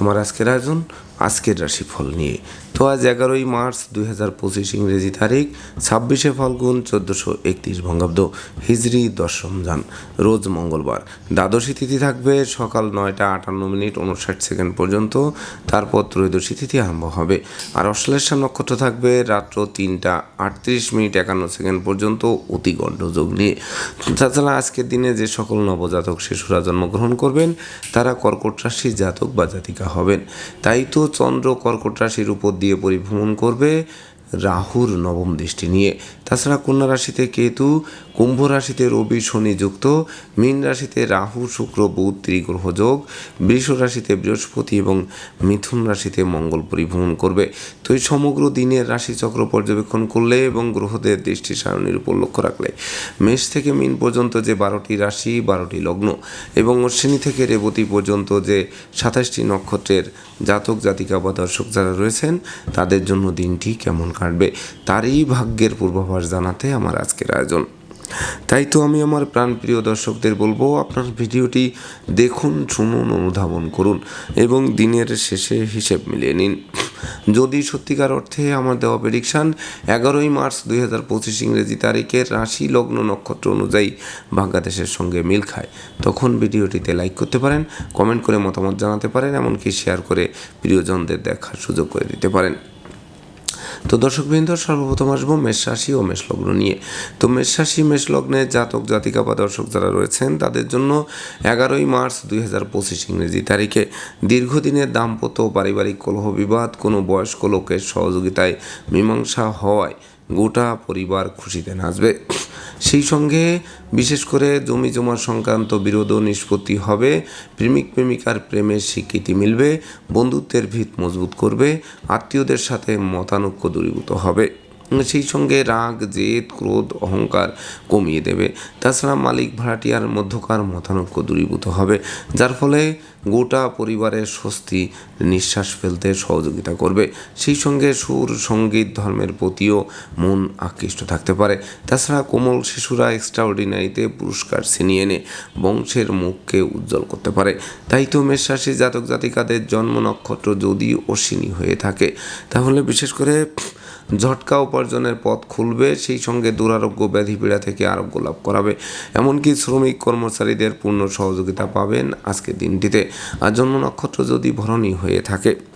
আমার আজকের আয়োজন, আজকের রাশিফল নিয়ে। তো আজ এগারোই মার্চ দুই হাজার পঁচিশ ইংরেজি তারিখ, ছাব্বিশে ফাল্গুন চোদ্দোশো একত্রিশ বঙ্গাব্দ হিজরি দশম যান, রোজ মঙ্গলবার। দ্বাদশী তিথি থাকবে সকাল নয়টা আটান্ন মিনিট উনষাট সেকেন্ড পর্যন্ত, তারপর ত্রয়োদশী তিথি আরম্ভ হবে। আর অশ্লেষা নক্ষত্র থাকবে রাত্র তিনটা আটত্রিশ মিনিট একান্ন সেকেন্ড পর্যন্ত অতি গণ্ডযোগ নিয়ে। তাছাড়া আজকের দিনে যে সকল নবজাতক শিশুরা জন্মগ্রহণ করবেন, তারা কর্কট রাশির জাতক বা জাতিকা হবেন। তাই তো চন্দ্র কর্কট রাশির উপর দিয়ে পরিভ্রমণ করবে। রাহুর নবম দৃষ্টি নিয়ে। তাছাড়া কন্যা রাশিতে কেতু, কুম্ভ রাশিতে রবি, শনি যুক্ত। মীন রাশিতে রাহু, শুক্র, বুধ, ত্রিগ্রহ যোগ। বৃষ রাশিতে বৃহস্পতি এবং মিথুন রাশিতে মঙ্গল পরিভ্রমণ করবে। তো এই সমগ্র দিনের রাশিচক্র পর্যবেক্ষণ করলে এবং গ্রহদের দৃষ্টি সারণীর উপর লক্ষ্য রাখলে মেষ থেকে মিন পর্যন্ত যে বারোটি রাশি, বারোটি লগ্ন এবং অশ্বিনী থেকে রেবতী পর্যন্ত যে সাতাশটি নক্ষত্রের জাতক, জাতিকা বা দর্শক যারা রয়েছেন, তাদের জন্য দিনটি কেমন কাটবে, তারই ভাগ্যের পূর্বাভাস জানাতে আমার আজকের আয়োজন। তাই তো আমি আমার প্রাণপ্রিয় দর্শকদের বলব, আপনার ভিডিওটি দেখুন, শুনুন, অনুধাবন করুন এবং দিনের শেষে হিসেব মিলিয়ে নিন। যদি সত্যিকার অর্থে আমার দেওয়া প্রেডিকশান এগারোই মার্চ দুই হাজার পঁচিশ ইংরেজি তারিখের রাশি লগ্ন নক্ষত্র অনুযায়ী বাংলাদেশের সঙ্গে মিল খায়। তখন ভিডিওটিতে লাইক করতে পারেন কমেন্ট করে মতামত জানাতে পারেন, এমনকি শেয়ার করে প্রিয়জনদের দেখার সুযোগ করে দিতে পারেন। তো দর্শকবৃন্দ, সর্বপ্রথম আসব মেষ রাশি ও মেষ লগ্ন নিয়ে। তো মেষ রাশি, মেষ লগ্নে জাতক, জাতিকা বা দর্শক যারা রয়েছেন, তাদের জন্য এগারোই মার্চ দুই হাজার পঁচিশ ইংরেজি তারিখে। দীর্ঘদিনের দাম্পত্য পারিবারিক কলহ বিবাদ, কোনো বয়স্ক লোকের সহযোগিতায় মীমাংসা হওয়ায় গোটা পরিবার খুশিতে নাচবে। সেই সঙ্গে বিশেষ করে জমি জমা সংক্রান্ত বিরোধ নিষ্পত্তি হবে। প্রেমিক প্রেমিকার প্রেমের স্বীকৃতি মিলবে, বন্ধুত্বের ভিত মজবুত করবে, আত্মীয়দের সাথে মতানৈক্য দূরীভূত হবে। সেই সঙ্গে রাগ, জেদ, ক্রোধ, অহংকার কমিয়ে দেবে। তাছাড়া মালিক ভাড়াটিয়ার মধ্যকার মতানৈক্য দূরীভূত হবে, যার ফলে গোটা পরিবারের স্বস্তি, নিঃশ্বাস ফেলতে সহযোগিতা করবে। সেই সঙ্গে সুর, সংগীত, ধর্মের প্রতিও মন আকৃষ্ট থাকতে পারে। তাছাড়া কোমল শিশুরা এক্সট্রাঅর্ডিনারিতে পুরস্কার ছিনিয়ে এনে বংশের মুখকে উজ্জ্বল করতে পারে। তাই তো মেষ রাশি জাতক জাতিকাদের জন্ম নক্ষত্র যদি অশ্বিনী হয়ে থাকে, তাহলে বিশেষ করে ঝটকা উপার্জনের পথ খুলবে, সেই সঙ্গে দুরারোগ্য ব্যাধিপীড়া থেকে আরোগ্য লাভ করাবে। এমনকি শ্রমিক কর্মচারীদের পূর্ণ সহযোগিতা পাবেন আজকের দিনটিতে। আর জন্ম নক্ষত্র যদি ভরণী হয়ে থাকে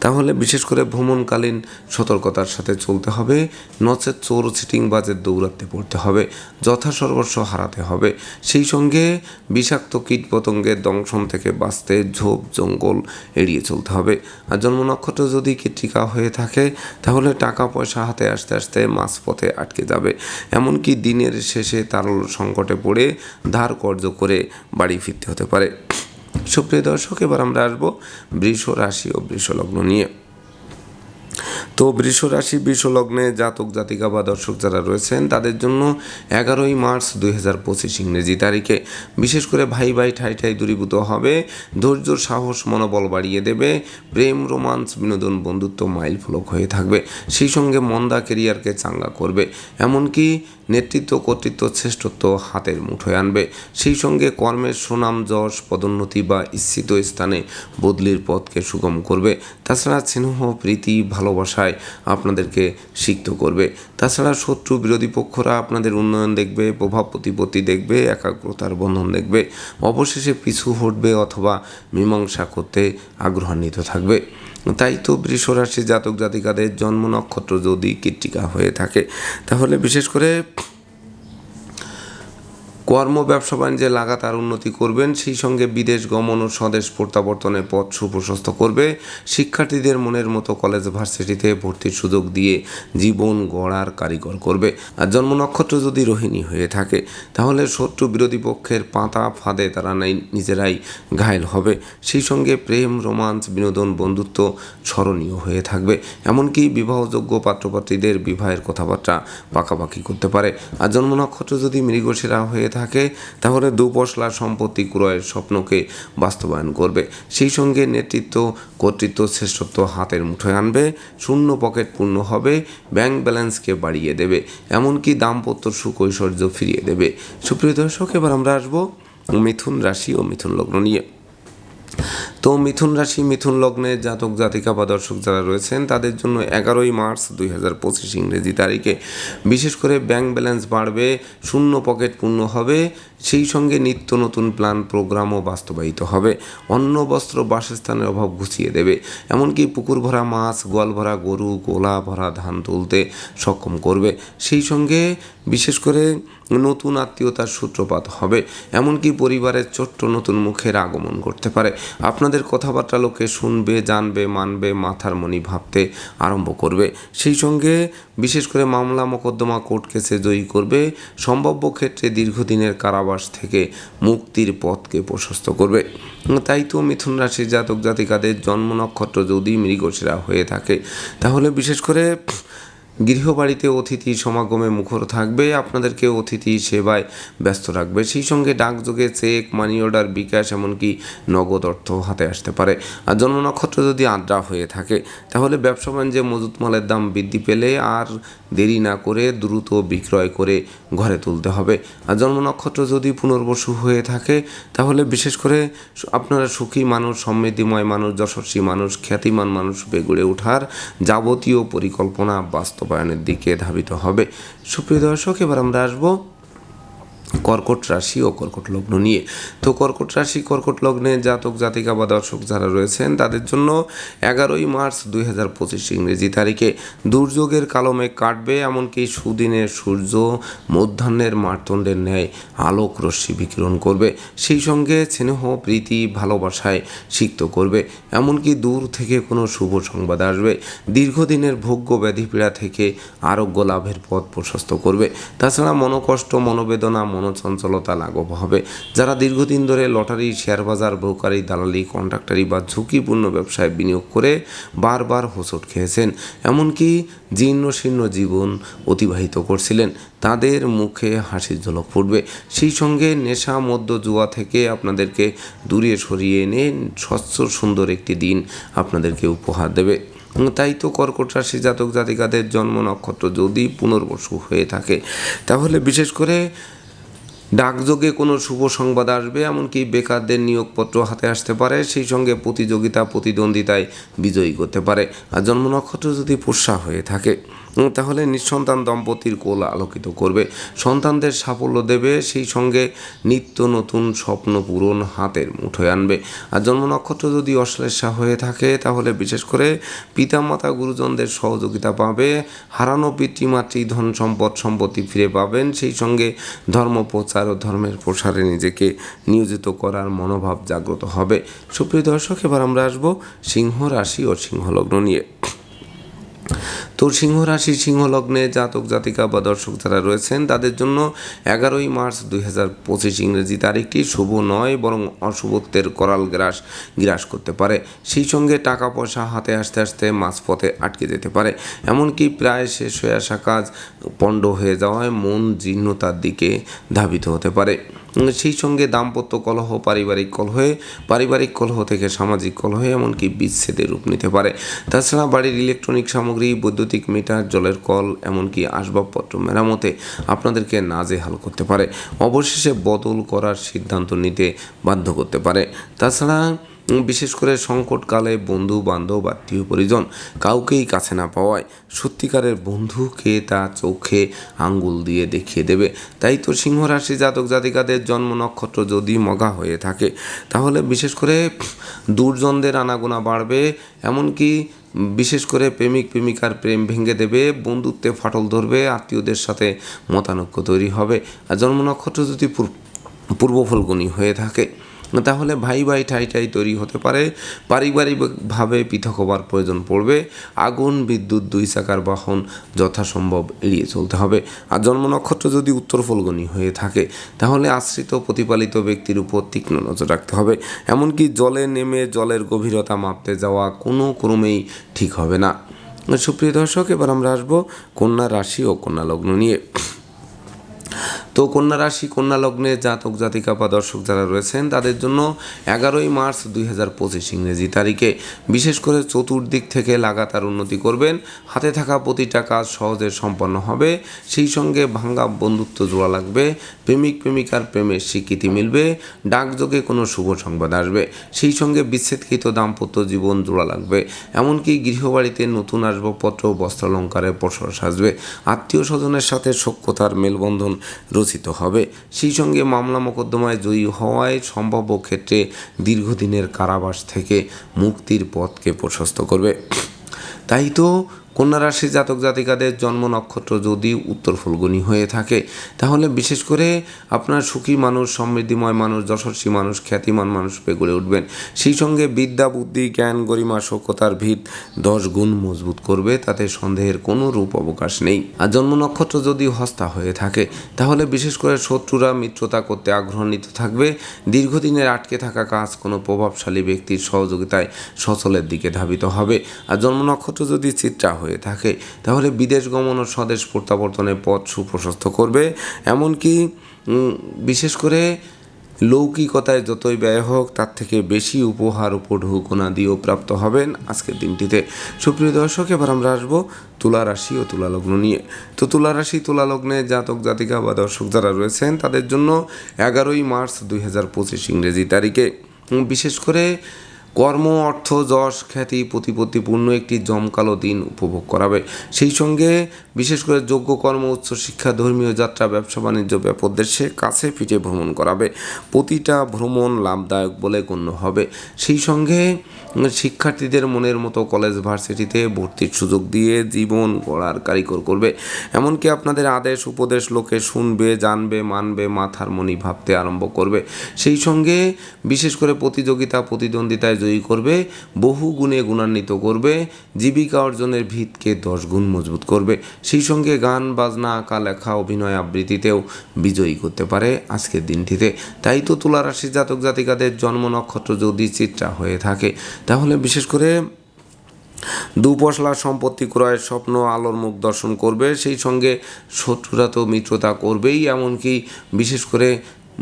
তাহলে বিশেষ করে ভ্রমণকালীন সতর্কতার সাথে চলতে হবে, নচেত চোর সিটিং বাজের দৌড়াতে পড়তে হবে, যথা সর্বস্ব হারাতে হবে। সেই সঙ্গে বিষাক্ত কীটপতঙ্গের দংশন থেকে বাঁচতে ঝোপ, জঙ্গল এড়িয়ে চলতে হবে। আর জন্ম নক্ষত্র যদি কৃত্রিকা হয়ে থাকে, তাহলে টাকা পয়সা হাতে আসতে আসতে মাঝপথে আটকে যাবে। এমনকি দিনের শেষে তারল সংকটে পড়ে ধার কর্য করে বাড়ি ফিরতে হতে পারে। সুপ্রিয় দর্শক এবার আমরা আসব বৃষ রাশি ও বৃষ লগ্ন নিয়ে। তো বৃষ রাশি, বৃষ লগ্নে জাতক, জাতিকা বা দর্শক যারা রয়েছেন, তাদের জন্য এগারোই মার্চ দুই হাজার পঁচিশ ইংরেজি তারিখে। বিশেষ করে ভাই ভাই, ঠাই ঠাই দূরীভূত হবে। ধৈর্য, সাহস, মনোবল বাড়িয়ে দেবে। প্রেম, রোমান্স, বিনোদন, বন্ধুত্ব মাইল ফলক হয়ে থাকবে। সেই সঙ্গে মন্দা কেরিয়ারকে চাঙ্গা করবে। এমনকি নেতৃত্ব, কর্তৃত্ব, শ্রেষ্ঠত্ব হাতের মুঠোয় আনবে। সেই সঙ্গে কর্মের সুনাম, যশ, পদোন্নতি বা ইচ্ছিত স্থানে বদলির পথকে সুগম করবে। তাছাড়া স্নেহ, প্রীতি ভালোবাসায় আপনাদেরকে সিক্ত করবে। তাছাড়া শত্রু বিরোধী পক্ষরা আপনাদের উন্নয়ন দেখবে, প্রভাব প্রতিপত্তি দেখবে, একাগ্রতার বন্ধন দেখবে, অবশেষে পিছু হটবে অথবা মীমাংসা করতে আগ্রহান্বিত থাকবে। তাই তো বৃষরাশি জাতক জাতিকাদের জন্ম নক্ষত্র যদি কীর্তিকা হয়ে থাকে, তাহলে বিশেষ করে কর্ম, ব্যবসা, বাণিজ্যে লাগাতার উন্নতি করবেন, সেই সঙ্গে বিদেশ গমন ও স্বদেশ প্রত্যাবর্তনের পথ সুপ্রশস্ত করবে। শিক্ষার্থীদের মনের মতো কলেজ ভার্সিটিতে ভর্তির সুযোগ দিয়ে জীবন গড়ার কারিগর করবে। আর জন্ম নক্ষত্র যদি রোহিণী হয়ে থাকে, তাহলে শত্রু বিরোধী পক্ষের পাতা ফাঁদে তারা নিজেরাই ঘায়ল হবে। সেই সঙ্গে প্রেম রোমান্স বিনোদন, বন্ধুত্ব স্মরণীয় হয়ে থাকবে। এমনকি বিবাহযোগ্য পাত্রপাত্রীদের বিবাহের কথাবার্তা পাকাপাকি করতে পারে। আর জন্ম নক্ষত্র যদি মৃগশিরা হয়ে থাকে, তাহলে দুপশলা সম্পত্তি ক্রয়ের স্বপ্নকে বাস্তবায়ন করবে। সেই সঙ্গে নেতৃত্ব, কর্তৃত্ব শ্রেষ্ঠত্ব হাতের মুঠোয় আনবে, শূন্য পকেট পূর্ণ হবে, ব্যাংক ব্যালেন্সকে বাড়িয়ে দেবে, এমনকি দাম্পত্য সুখ ঐশ্বর্য ফিরিয়ে দেবে। সুপ্রিয় দর্শক, এবার আমরা আসব মিথুন রাশি ও মিথুন লগ্ন নিয়ে। তো মিথুন রাশি, মিথুন লগ্নে জাতক, জাতিকা বা দর্শক যারা রয়েছেন, তাদের জন্য এগারোই মার্চ দুই হাজার পঁচিশ ইংরেজি তারিখে। বিশেষ করে ব্যাংক ব্যালেন্স বাড়বে, শূন্য পকেট পূর্ণ হবে, সেই সঙ্গে নিত্য নতুন প্ল্যান, প্রোগ্রামও বাস্তবায়িত হবে। অন্ন, বস্ত্র, বাসস্থানের অভাব ঘুচিয়ে দেবে। এমনকি পুকুর ভরা মাছ, গোয়াল ভরা গরু, গোলা ভরা ধান তুলতে সক্ষম করবে। সেই সঙ্গে বিশেষ করে নতুন আত্মীয়তার সূত্রপাত হবে। এমনকি পরিবারের ছোট্ট নতুন মুখের আগমন করতে পারে। আপনাদের কথাবার্তা লোকে শুনবে, জানবে, মানবে, মাথার মনি ভাবতে আরম্ভ করবে। সেই সঙ্গে বিশেষ করে মামলা মোকদ্দমা কোর্ট কেসে জয়ী করবে। সম্ভাব্য ক্ষেত্রে দীর্ঘদিনের কারাবাস থেকে মুক্তির পথকে প্রশস্ত করবে। তাই তো মিথুন রাশির জাতক জাতিকাদের জন্ম নক্ষত্র যদি মৃগশিরা হয়ে থাকে, তাহলে বিশেষ করে গৃহবাড়িতে অতিথি সমাগমে মুখর থাকবে আপনাদেরকে অতিথি সেবায় ব্যস্ত রাখবে। সেই সঙ্গে ডাকযোগে চেক মানি অর্ডার বিকাশ, এমনকি নগদ অর্থ হাতে আসতে পারে। আর জন্ম নক্ষত্র যদি আড্ডা হয়ে থাকে, তাহলে ব্যবসা বাণিজ্যে মজুত মালের দাম বৃদ্ধি পেলে আর দেরি না করে দ্রুত বিক্রয় করে ঘরে তুলতে হবে। আর জন্ম নক্ষত্র যদি পুনর্বসু হয়ে থাকে, তাহলে বিশেষ করে আপনারা সুখী মানুষ, সমৃদ্ধিময় মানুষ, যশস্বী মানুষ, খ্যাতিমান মানুষ বেগুড়ে ওঠার যাবতীয় পরিকল্পনা বাস্তবায়নের দিকে ধাবিত হবে। সুপ্রিয় দর্শক, এবার আমরা আসব কর্কট রাশি ও কর্কট লগ্ন নিয়ে। তো কর্কট রাশি, কর্কট লগ্নে জাতক, জাতিকা বা দর্শক যারা রয়েছেন, তাদের জন্য এগারোই মার্চ দুই হাজার পঁচিশ ইংরেজি তারিখে দুর্যোগের কালমে কাটবে এমনকি সুদিনের সূর্য মধ্যাহ্নের মার্তণ্ডের ন্যায় আলোক রশ্মি বিকিরণ করবে। সেই সঙ্গে স্নেহ, প্রীতি, ভালোবাসায় সিক্ত করবে। এমনকি দূর থেকে কোনো শুভ সংবাদ আসবে। দীর্ঘদিনের ভোগ্য ব্যাধিপীড়া থেকে আরোগ্য লাভের পথ প্রশস্ত করবে। তাছাড়া মনোকষ্ট, মনোবেদনা মনোচঞ্চলতা লাঘব হবে। যারা দীর্ঘদিন ধরে লটারি, শেয়ার বাজার, ব্রোকারি, দালালি, কন্ট্রাক্টারি বা ঝুঁকিপূর্ণ ব্যবসায় বিনিয়োগ করে বারবার হোঁচট খেয়েছেন, এমনকি জীর্ণ শীর্ণ জীবন অতিবাহিত করছিলেন, তাদের মুখে হাসির ঝলক ফুটবে। সেই সঙ্গে নেশা মধ্য জুয়া থেকে আপনাদেরকে দূরে সরিয়ে এনে স্বচ্ছ, সুন্দর একটি দিন আপনাদেরকে উপহার দেবে। তাই তো কর্কট রাশি জাতক জাতিকাদের জন্ম নক্ষত্র যদি পুনর্বসু হয়ে থাকে, তাহলে বিশেষ করে ডাকযোগে কোনো শুভ সংবাদ আসবে, এমনকি বেকারদের নিয়োগপত্র হাতে আসতে পারে, সেই সঙ্গে প্রতিযোগিতা, প্রতিদ্বন্দ্বিতায় বিজয়ী করতে পারে। আর জন্ম নক্ষত্র যদি পোষা হয়ে থাকে। তাহলে নিঃসন্তান দম্পতির কোল আলোকিত করবে। সন্তানদের সাফল্য দেবে, সেই সঙ্গে নিত্য নতুন স্বপ্ন পূরণ হাতের মুঠোয় আনবে। আর জন্ম নক্ষত্র যদি অশ্লেষা হয়ে থাকে, তাহলে বিশেষ করে পিতামাতা গুরুজনদের সহযোগিতা পাবে, হারানো পিতৃমাতৃ ধন সম্পদ সম্পত্তি ফিরে পাবেন, সেই সঙ্গে ধর্ম প্রচার ও ধর্মের প্রসারে নিজেকে নিয়োজিত করার মনোভাব জাগ্রত হবে। সুপ্রিয় দর্শক, এবার আমরা আসব সিংহ রাশি ও সিংহলগ্ন নিয়ে। তো সিংহ রাশি সিংহ লগ্নে জাতক, জাতিকা বা দর্শক যারা রয়েছেন, তাদের জন্য এগারোই মার্চ দুই হাজার পঁচিশ ইংরেজি তারিখটি শুভ নয়, বরং অশুভত্বের করাল গ্রাস গ্রাস করতে পারে। সেই সঙ্গে টাকা পয়সা হাতে আসতে আসতে মাঝপথে আটকে যেতে পারে। এমনকি প্রায় শেষ হয়ে আসা কাজ পণ্ড হয়ে যাওয়ায় মন জীর্ণতার দিকে ধাবিত হতে পারে। সেই সঙ্গে দাম্পত্য কলহ, পারিবারিক কলহে, পারিবারিক কলহ থেকে সামাজিক কলহে এমনকি বিচ্ছেদের রূপ নিতে পারে। তাছাড়া বাড়ির ইলেকট্রনিক সামগ্রী, বৈদ্যুতিক মিটার, জলের কল, এমনকি আসবাবপত্র মেরামতে আপনাদেরকে নাজেহাল করতে পারে। অবশেষে বদল করার সিদ্ধান্ত নিতে বাধ্য করতে পারে। তাছাড়া বিশেষ করে সংকটকালে বন্ধু বান্ধব আত্মীয় পরিজন কাউকেই কাছে না পাওয়ায় সত্যিকারের বন্ধুকে তা চোখে আঙ্গুল দিয়ে দেখিয়ে দেবে। তাই তো সিংহ রাশি জাতক জাতিকাদের জন্ম নক্ষত্র যদি মগা হয়ে থাকে, তাহলে বিশেষ করে দুর্জনদের আনাগোনা বাড়বে, এমনকি বিশেষ করে প্রেমিক প্রেমিকার প্রেম ভেঙে দেবে, বন্ধুত্বে ফাটল ধরবে, আত্মীয়দের সাথে মতানৈক্য তৈরি হবে। আর জন্ম নক্ষত্র যদি পূর্ব ফলগুনি হয়ে থাকে তাহলে ভাই ভাই ঠাই ঠাই তৈরি হতে পারে পারিবারিকভাবে পৃথক হবার প্রয়োজন পড়বে, আগুন, বিদ্যুৎ, দুই চাকার বাহন যথাসম্ভব এড়িয়ে চলতে হবে। আর জন্ম নক্ষত্র যদি উত্তর ফলগুনি হয়ে থাকে, তাহলে আশ্রিত প্রতিপালিত ব্যক্তির উপর তীক্ষ্ণ নজর রাখতে হবে। এমনকি জলে নেমে জলের গভীরতা মাপতে যাওয়া কোনো ক্রমেই ঠিক হবে না। সুপ্রিয় দর্শক, এবার আমরা আসব কন্যা রাশি ও কন্যা লগ্ন নিয়ে। তো কন্যা রাশি, কন্যা লগ্নে জাতক, জাতিকা বা দর্শক যারা রয়েছেন, তাদের জন্য এগারোই মার্চ দুই হাজার পঁচিশ ইংরেজি তারিখে বিশেষ করে চতুর্দিক থেকে লাগাতার উন্নতি করবেন। হাতে থাকা প্রতিটা কাজ সহজে সম্পন্ন হবে। সেই সঙ্গে ভাঙ্গা বন্ধুত্ব জোড়া লাগবে। প্রেমিক, প্রেমিকার প্রেমের স্বীকৃতি মিলবে। ডাকযোগে কোনো শুভ সংবাদ আসবে। সেই সঙ্গে বিচ্ছেদকৃত দাম্পত্য জীবন জোড়া লাগবে। এমনকি গৃহবাড়িতে নতুন আসবাবপত্র, বস্ত্রালঙ্কারের প্রসার সাজবে। আত্মীয় স্বজনের সাথে সখ্যতার মেলবন্ধন রচিত হবে। সেই সঙ্গে মামলা মোকদ্দমায় জয়ী হওয়ায় সম্ভাব্য ক্ষেত্রে দীর্ঘদিনের কারাবাস থেকে মুক্তির পথকে প্রশস্ত করবে। তাই তো কন্যা রাশি জাতক জাতিকাদের জন্ম নক্ষত্র যদি উত্তর ফুলগুনি হয়ে থাকে, তাহলে বিশেষ করে আপনার সুখী মানুষ, সমৃদ্ধিময় মানুষ, যশস্বী মানুষ, খ্যাতিমান মানুষ পেয়ে গড়ে উঠবেন। সেই সঙ্গে বিদ্যা, বুদ্ধি, জ্ঞান, গরিমা সক্ষতার ভিত দশ গুণ মজবুত করবে, তাতে সন্দেহের কোনো রূপ অবকাশ নেই। আর জন্ম নক্ষত্র যদি হস্তা হয়ে থাকে, তাহলে বিশেষ করে শত্রুরা মিত্রতা করতে আগ্রহান্বিত থাকবে। দীর্ঘদিনের আটকে থাকা কাজ কোনো প্রভাবশালী ব্যক্তির সহযোগিতায় সচলের দিকে ধাবিত হবে। আর জন্ম নক্ষত্র যদি চিত্রা হয়ে থাকে। তাহলে বিদেশ গমন ও স্বদেশ প্রত্যাবর্তনের পথ সুপ্রশস্ত করবে। এমনকি বিশেষ করে লৌকিকতায় যতই ব্যয় হোক, তার থেকে বেশি উপহার উপঢৌকনা দিয়েও প্রাপ্ত হবেন আজকের দিনটিতে। সুপ্রিয় দর্শক, এবার আমরা আসব তুলা রাশি ও তুলা লগ্ন নিয়ে। তো তুলা রাশি জাতক, জাতিকা বা দর্শক যারা রয়েছেন, তাদের জন্য এগারোই মার্চ দুই হাজার পঁচিশ ইংরেজি তারিখে। বিশেষ করে কর্ম, অর্থ, যশ, খ্যাতি, প্রতিপত্তিপূর্ণ একটি জমকালো দিন উপভোগ করাবে। সেই সঙ্গে বিশেষ করে যোগ্য কর্ম, উচ্চ শিক্ষা, ধর্মীয় যাত্রা, ব্যবসা, বাণিজ্য ব্যাপদেশে কাছে পিঠে ভ্রমণ করাবে। প্রতিটা ভ্রমণ লাভদায়ক বলে গণ্য হবে। সেই সঙ্গে শিক্ষার্থীদের মনের মতো কলেজ ভার্সিটিতে ভর্তির সুযোগ দিয়ে জীবন গড়ার কারিগর করবে। এমনকি আপনাদের আদেশ, উপদেশ লোকে শুনবে, জানবে, মানবে, মাথার মনি ভাবতে আরম্ভ করবে। সেই সঙ্গে বিশেষ করে প্রতিযোগিতা, প্রতিদ্বন্দ্বিতায় জয়ী করবে, বহু গুণে গুণান্বিত করবে, জীবিকা অর্জনের ভিতকে দশ গুণ মজবুত করবে। সেই সঙ্গে গান, বাজনা, আঁকা, লেখা, অভিনয় আবৃত্তিতেও বিজয়ী করতে পারে আজকের দিনটিতে। তাই তো তুলা রাশি জাতক জাতিকাদের জন্ম নক্ষত্র যদি চিত্রা হয়ে থাকে। তাহলে বিশেষ করে দুপশলা সম্পত্তি ক্রয়ের স্বপ্ন, আলোর মুখ দর্শন করবে, সেই সঙ্গে শত্রুরা তো মিত্রতা করবেই, এমনকি বিশেষ করে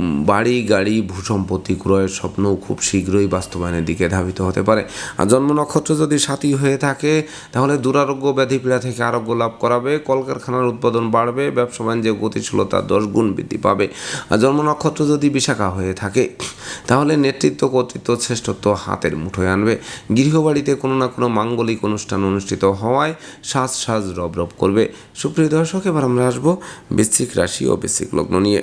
বাড়ি, গাড়ি, ভূসম্পত্তি, ক্রয়ের স্বপ্নও খুব শীঘ্রই বাস্তবায়নের দিকে ধাবিত হতে পারে। আর জন্ম নক্ষত্র যদি সাথী হয়ে থাকে, তাহলে দুরারোগ্য ব্যাধি পীড়া থেকে আরোগ্য লাভ করাবে, কলকারখানার উৎপাদন বাড়বে, ব্যবসা বাণিজ্যে গতিশীলতা দশ গুণ বৃদ্ধি পাবে। আর জন্ম নক্ষত্র যদি বিশাখা হয়ে থাকে, তাহলে নেতৃত্ব, কর্তৃত্ব, শ্রেষ্ঠত্ব হাতের মুঠোয় আনবে। গৃহবাড়িতে কোনো না কোনো মাঙ্গলিক অনুষ্ঠান অনুষ্ঠিত হওয়ায় সাজ সাজ রব রব করবে। সুপ্রিয় দর্শক, এবার আমরা আসব বৃশ্চিক রাশি ও বৃশ্চিক লগ্ন নিয়ে।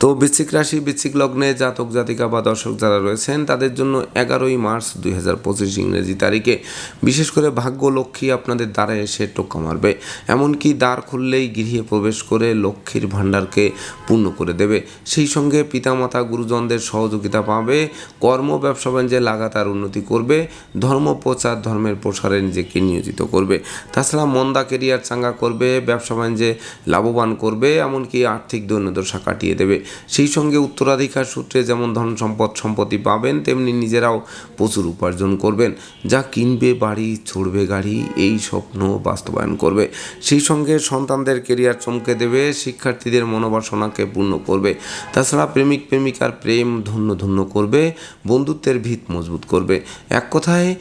তো বৃশ্চিক রাশি, বৃশ্চিক লগ্নে জাতক, জাতিকা বা দর্শক যারা রয়েছেন, তাদের জন্য এগারোই মার্চ দুই হাজার পঁচিশ ইংরেজি তারিখে। বিশেষ করে ভাগ্য লক্ষ্মী আপনাদের দ্বারে এসে টোক্কা মারবে। এমনকি দ্বার খুললেই গৃহে প্রবেশ করে লক্ষ্মীর ভাণ্ডারকে পূর্ণ করে দেবে। সেই সঙ্গে পিতামাতা, গুরুজনদের সহযোগিতা পাবে। কর্ম, ব্যবসা বাণিজ্যে লাগাতার উন্নতি করবে। ধর্ম, প্রচার, ধর্মের প্রসারে নিজেকে নিয়োজিত করবে। তাছাড়া মন্দা কেরিয়ার চাঙ্গা করবে, ব্যবসা বাণিজ্যে লাভবান করবে, এমনকি আর্থিক দৈন্যদশা কাটিয়ে দেবে। সেই সঙ্গে উত্তরাধিকার সূত্রে যেমন ধন সম্পদ সম্পত্তি পাবেন, তেমনি নিজেরাও প্রচুর উপার্জন করবেন। যা কিনবে, বাড়ি ছড়বে গাড়ি, এই স্বপ্ন বাস্তবায়ন করবে। সেই সঙ্গে সন্তানদের কেরিয়ার চমকে দেবে, শিক্ষার্থীদের মনোবাসনাকে পূর্ণ করবে। তাছাড়া প্রেমিক, প্রেমিকার প্রেম ধন্য ধন্য করবে, বন্ধুত্বের ভিত মজবুত করবে। এক কথায়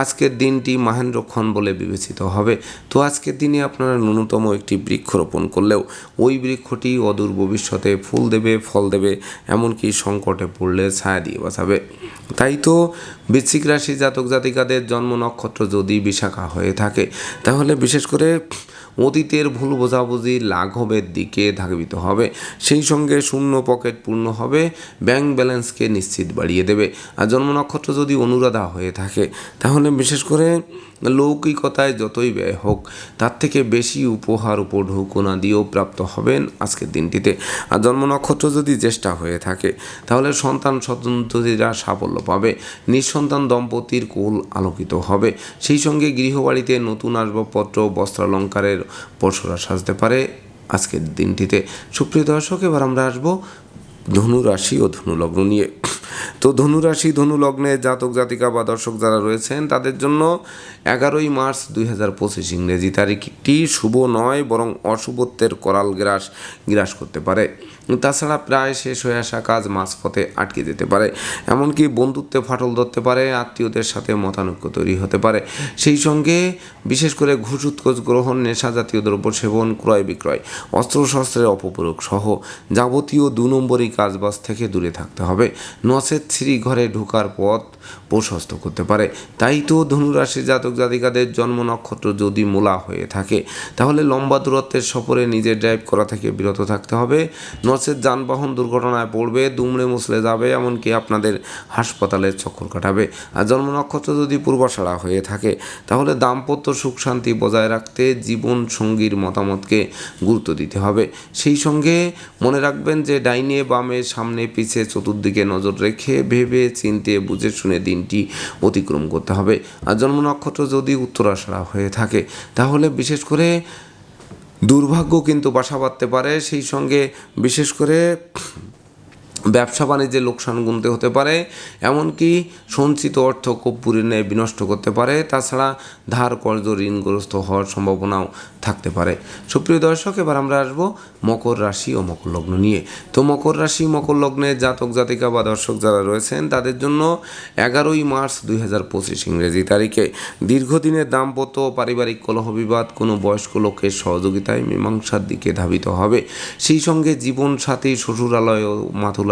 আজকের দিনটি মাহেন্দ্রক্ষণ বলে বিবেচিত হবে। তো আজকের দিনে আপনারা ন্যূনতম একটি বৃক্ষ রোপণ করলেও ওই বৃক্ষটি অদূর ভবিষ্যতে ফুল দেবে, ফল দেবে, এমনকি সংকটে পড়লে ছায়া দিয়ে বাঁচাবে। তাই তো বৃশ্চিক রাশি জাতক জাতিকাদের জন্ম নক্ষত্র যদি বিশাখা হয়ে থাকে, তাহলে বিশেষ করে অতীতের ভুল বোঝাবুঝি লাঘবের দিকে ধাবিত হবে। সেই সঙ্গে শূন্য পকেট পূর্ণ হবে ব্যাংক ব্যালেন্সকে নিশ্চিত বাড়িয়ে দেবে। আর জন্ম নক্ষত্র যদি অনুরাধা হয়ে থাকে, তাহলে বিশেষ করে লৌকিকতায় যতই ব্যয় হোক, তার থেকে বেশি উপহার উপঢৌকনা দিয়েও প্রাপ্ত হবেন আজকের দিনটিতে। আর জন্ম নক্ষত্র যদি চেষ্টা হয়ে থাকে, তাহলে সন্তান সন্ততিরা সাফল্য পাবে নিঃসন্তান দম্পতির কুল আলোকিত হবে। সেই সঙ্গে গৃহবাড়িতে নতুন আসবাবপত্র, বস্ত্রালঙ্কারের পরশরা সাজতে পারে আজকের দিনটিতে। সুপ্রিয় দর্শক, এবার আমরা আসব ধনু রাশি ও ধনুলগ্ন নিয়ে। তো ধনুরাশি ধনু লগ্নে জাতক, জাতিকা বা দর্শক যারা রয়েছেন, তাদের জন্য এগারোই মার্চ দুই হাজার পঁচিশ ইংরেজি তারিখটি শুভ নয়, বরং অশুভত্বের করাল গ্রাস গ্রাস করতে পারে। তাছাড়া প্রায় শেষ হয়ে আসা কাজ মাঝপথে আটকে যেতে পারে। এমনকি বন্ধুত্বে ফাটল ধরতে পারে, আত্মীয়দের সাথে মতানৈক্য তৈরি হতে পারে। সেই সঙ্গে বিশেষ করে ঘুষ উৎকোচ গ্রহণ, নেশা জাতীয় দ্রব্য সেবন, ক্রয় বিক্রয়, অস্ত্রশস্ত্রের অপপ্রয়োগ সহ যাবতীয় দু নম্বরই কাজবাজ থেকে দূরে থাকতে হবে। নসের শ্রী ঘরে ঢোকার পথ প্রশস্ত করতে পারে। তাই তো ধনুরাশি জাতক জাতিকাদের জন্ম নক্ষত্র যদি মূলা হয়ে থাকে, তাহলে লম্বা দূরত্বের সফরে নিজের ড্রাইভ করা থেকে বিরত থাকতে হবে। নচেত যানবাহন দুর্ঘটনায় পড়বে, দুমড়ে মুসলে যাবে, এমনকি আপনাদের হাসপাতালের চক্কর কাটাবে। আর জন্ম নক্ষত্র যদি পূর্বাশাড়া হয়ে থাকে, তাহলে দাম্পত্য সুখ শান্তি বজায় রাখতে জীবন সঙ্গীর মতামতকে গুরুত্ব দিতে হবে। সেই সঙ্গে মনে রাখবেন যে ডাইনে বামে সামনে পিছে চতুর্দিকে নজর রেখে ভেবে চিনতে বুঝে শুনে দিনটি অতিক্রম করতে হবে। আর জন্ম নক্ষত্র যদি উত্তরাষাড়া হয়ে থাকে, তাহলে বিশেষ করে দুর্ভাগ্য কিন্তু বাসা বাঁধতে পারে। সেই সঙ্গে বিশেষ করে ব্যবসা বাণিজ্যে লোকসান গুনতে হতে পারে, এমনকি সঞ্চিত অর্থ কর্পূরের ন্যায় বিনষ্ট করতে পারে, তাছাড়া ধার কর্জ ঋণগ্রস্ত হওয়ার সম্ভাবনাও থাকতে পারে। সুপ্রিয় দর্শক, এবার আমরা আসব মকর রাশি ও মকর লগ্ন নিয়ে। তো মকর রাশি, মকর লগ্নে জাতক, জাতিকা বা দর্শক যারা রয়েছেন, তাদের জন্য এগারোই মার্চ দুই হাজার পঁচিশ ইংরেজি তারিখে। দীর্ঘদিনের দাম্পত্য পারিবারিক কলহ বিবাদ কোনো বয়স্ক লোকের সহযোগিতায় মীমাংসার দিকে ধাবিত হবে। সেই সঙ্গে জীবন সাথী শ্বশুরালয় ও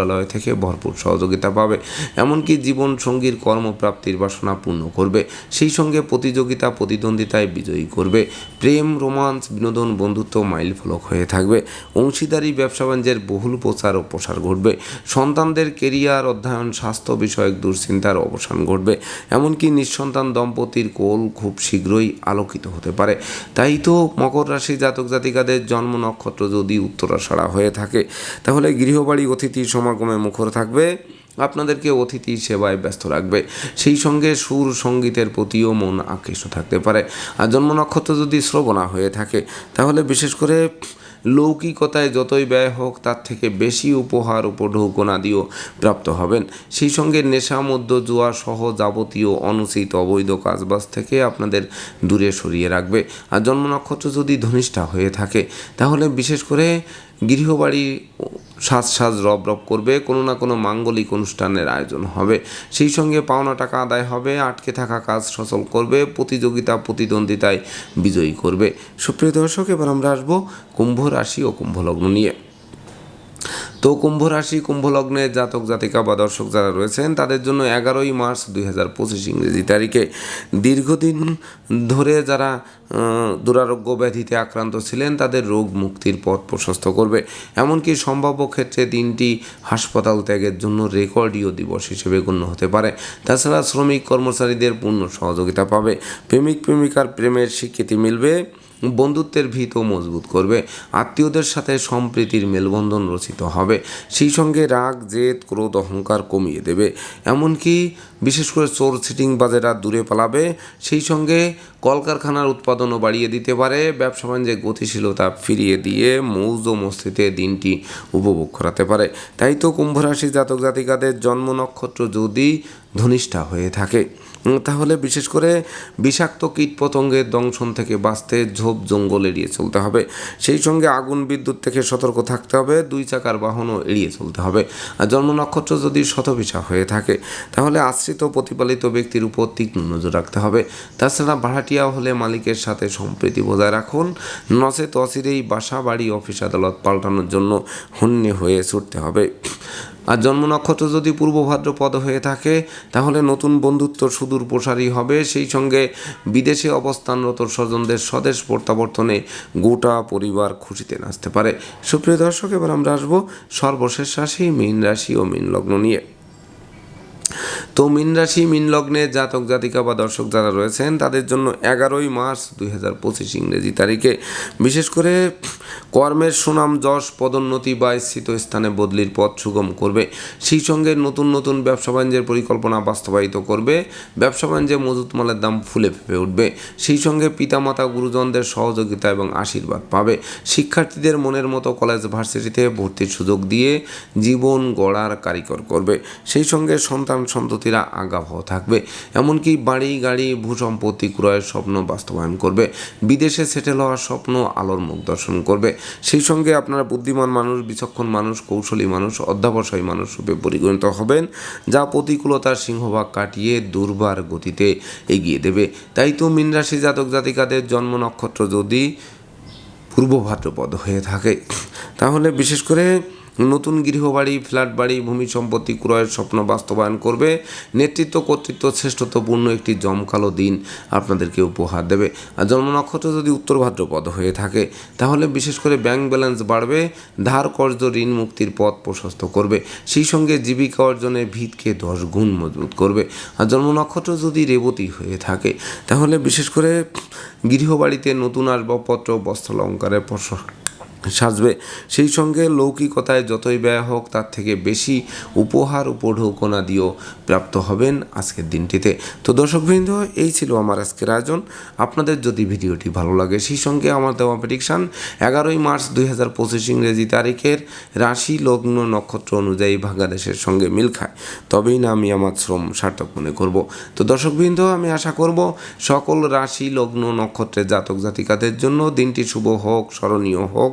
মাতুলালয় থেকে ভরপুর সহযোগিতা পাবে। এমনকি জীবন সঙ্গীর কর্মপ্রাপ্তির বাসনা পূর্ণ করবে। সেই সঙ্গে প্রতিযোগিতা, প্রতিদ্বন্দ্বিতায় বিজয়ী করবে। প্রেম, রোমান্স, বিনোদন, বন্ধুত্ব মাইল ফলক হয়ে থাকবে। অংশীদারি, ব্যবসা বাণিজ্যের বহুল প্রচার ও প্রসার ঘটবে। সন্তানদের কেরিয়ার, অধ্যয়ন, স্বাস্থ্য বিষয়ক দুশ্চিন্তার অবসান ঘটবে। এমনকি নিঃসন্তান দম্পতির কোল খুব শীঘ্রই আলোকিত হতে পারে। তাই তো মকর রাশি জাতক জাতিকাদের জন্ম নক্ষত্র যদি উত্তরাষাড়া হয়ে থাকে, তাহলে গৃহবাড়ি অতিথি সমাগমে মুখর থাকবে, আপনাদেরকে অতিথি সেবায় ব্যস্ত রাখবে। সেই সঙ্গে সুর সঙ্গীতের প্রতিও মন আকৃষ্ট থাকতে পারে। আর জন্ম নক্ষত্র যদি শ্রবণা হয়ে থাকে, তাহলে বিশেষ করে লৌকিকতায় যতই ব্যয় হোক, তার থেকে বেশি উপহার উপঢৌকন আদিও প্রাপ্ত হবেন। সেই সঙ্গে নেশা মধ্য জুয়া সহ যাবতীয় অনুচিত অবৈধ কাজবাজ থেকে আপনাদের দূরে সরিয়ে রাখবে। আর জন্ম নক্ষত্র যদি ধনিষ্ঠা হয়ে থাকে, তাহলে বিশেষ করে গৃহবাড়ি সাজ সাজ রব রব করবে, কোনো না কোনো মাঙ্গলিক অনুষ্ঠানের আয়োজন হবে। সেই সঙ্গে পাওনা টাকা আদায় হবে, আটকে থাকা কাজ সচল করবে, প্রতিযোগিতা, প্রতিদ্বন্দ্বিতায় বিজয়ী করবে। সুপ্রিয় দর্শক, এবার আমরা আসব কুম্ভ রাশি ও কুম্ভলগ্ন নিয়ে। তো কুম্ভ রাশি কুম্ভ লগ্নে জাতক, জাতিকা বা দর্শক যারা রয়েছেন, তাদের জন্য এগারোই মার্চ দুই হাজার পঁচিশ ইংরেজি তারিখে দীর্ঘদিন ধরে যারা দুরারোগ্য ব্যাধিতে আক্রান্ত ছিলেন, তাদের রোগ মুক্তির পথ প্রশস্ত করবে। এমনকি সম্ভাব্য ক্ষেত্রে দিনটি হাসপাতাল ত্যাগের জন্য রেকর্ডীয় দিবস হিসেবে গণ্য হতে পারে। তাছাড়া শ্রমিক কর্মচারীদের পূর্ণ সহযোগিতা পাবে। প্রেমিক, প্রেমিকার প্রেমের স্বীকৃতি মিলবে। বন্ধুত্বের ভিতও মজবুত করবে, আত্মীয়দের সাথে সম্প্রীতির মেলবন্ধন রচিত হবে, সেই সঙ্গে রাগ, জেদ, ক্রোধ, অহংকার কমিয়ে দেবে। এমনকি বিশেষ করে চোর সিটিং বাজেরা দূরে পালাবে, সেই সঙ্গে কলকারখানার উৎপাদনও বাড়িয়ে দিতে পারে, ব্যবসা বাণিজ্যে গতিশীলতা ফিরিয়ে দিয়ে মৌজ মস্তিতে দিনটি উপভোগ করাতে পারে। তাই তো কুম্ভরাশি জাতক জাতিকাদের জন্ম নক্ষত্র যদি ধনিষ্ঠা হয়ে থাকে। তাহলে বিশেষ করে বিষাক্ত কীটপতঙ্গের দংশন থেকে বাঁচতে ঝোপ জঙ্গল এড়িয়ে চলতে হবে। সেই সঙ্গে আগুন, বিদ্যুৎ থেকে সতর্ক থাকতে হবে, দুই চাকার বাহনও এড়িয়ে চলতে হবে। আর জন্ম নক্ষত্র যদি শতবিশা হয়ে থাকে, তাহলে আশ্রিত প্রতিপালিত ব্যক্তির উপর তীক্ষ্ণ নজর রাখতে হবে। তাছাড়া ভাড়াটিয়া হলে মালিকের সাথে সম্প্রীতি বজায় রাখুন। নচেত অচিরেই বাসা, বাড়ি, অফিস, আদালত পাল্টানোর জন্য হন্যে হয়ে ছুটতে হবে। আর জন্ম নক্ষত্র যদি পূর্ব ভাদ্রপদ হয়ে থাকে, তাহলে নতুন বন্ধুত্ব সুদূর প্রসারী হবে। সেই সঙ্গে বিদেশে অবস্থানরত স্বজনদের স্বদেশ প্রত্যাবর্তনে গোটা পরিবার খুশিতে নাচতে পারে। সুপ্রিয় দর্শক, এবার আমরা আসব সর্বশেষ রাশি, মীন রাশি ও মীন লগ্ন নিয়ে। তো মিন রাশি, মিন লগ্নে জাতক, জাতিকা বা দর্শক যারা রয়েছেন, তাদের জন্য এগারোই মার্চ দুই হাজার পঁচিশ ইংরেজি তারিখে। বিশেষ করে কর্মের সুনাম, যশ, পদোন্নতি বা স্থিত স্থানে বদলির পথ সুগম করবে। সেই সঙ্গে নতুন নতুন ব্যবসা বাণিজ্যের পরিকল্পনা বাস্তবায়িত করবে। ব্যবসা বাণিজ্যে মজুত মালের দাম ফুলে ফেপে উঠবে। সেই সঙ্গে পিতামাতা, গুরুজনদের সহযোগিতা এবং আশীর্বাদ পাবে। শিক্ষার্থীদের মনের মতো কলেজ ভার্সিটিতে ভর্তির সুযোগ দিয়ে জীবন গড়ার কারিকর করবে। সেই সঙ্গে সন্তান সন্ততিরা আগাভ থাকবে। এমনকি বাড়ি, গাড়ি, ভূসম্পত্তি ক্রয়ের স্বপ্ন বাস্তবায়ন করবে। বিদেশে সেটেল হওয়ার স্বপ্ন আলোর মুখ দর্শন করবে। সেই সঙ্গে আপনারা বুদ্ধিমান মানুষ, বিচক্ষণ মানুষ, কৌশলী মানুষ, অধ্যাবসায়ী মানুষ রূপে পরিগণিত হবেন, যা প্রতিকূলতার সিংহভাগ কাটিয়ে দুর্বার গতিতে এগিয়ে দেবে। তাই তো মীন রাশি জাতক জাতিকাদের জন্ম নক্ষত্র যদি পূর্ব ভাদ্রপদ হয়ে থাকে, তাহলে বিশেষ করে নতুন গৃহবাড়ি, ফ্ল্যাট বাড়ি, ভূমি সম্পত্তি ক্রয়ের স্বপ্ন বাস্তবায়ন করবে। নেতৃত্ব, কর্তৃত্ব, শ্রেষ্ঠত্বপূর্ণ একটি জমকালো দিন আপনাদেরকে উপহার দেবে। আর জন্ম নক্ষত্র যদি উত্তর ভাদ্রপদ হয়ে থাকে, তাহলে বিশেষ করে ব্যাংক ব্যালেন্স বাড়বে, ধার কর্জ, ঋণ মুক্তির পথ প্রশস্ত করবে। সেই সঙ্গে জীবিকা অর্জনের ভিতকে দশ গুণ মজবুত করবে। আর জন্ম নক্ষত্র যদি রেবতী হয়ে থাকে, তাহলে বিশেষ করে গৃহবাড়িতে নতুন আসবাবপত্র, বস্ত্রালঙ্কারের পশ সাজবে। সেই সঙ্গে লৌকিকতায় যতই ব্যয় হোক, তার থেকে বেশি উপহার উপঢৌকনা দিয়েও প্রাপ্ত হবেন আজকের দিনটিতে। তো দর্শকবৃন্দ, এই ছিল আমার আজকের আয়োজন। আপনাদের যদি ভিডিওটি ভালো লাগে, সেই সঙ্গে আমার দেওয়া প্রেডিকশান এগারোই মার্চ দুই হাজার পঁচিশ ইংরেজি তারিখের রাশি লগ্ন নক্ষত্র অনুযায়ী বাংলাদেশের সঙ্গে মিল খায়। তবেই না আমি আমার শ্রম সার্থক মনে করব। তো দর্শকবৃন্দ, আমি আশা করব সকল রাশি লগ্ন নক্ষত্রের জাতক জাতিকাদের জন্য দিনটি শুভ হোক, স্মরণীয় হোক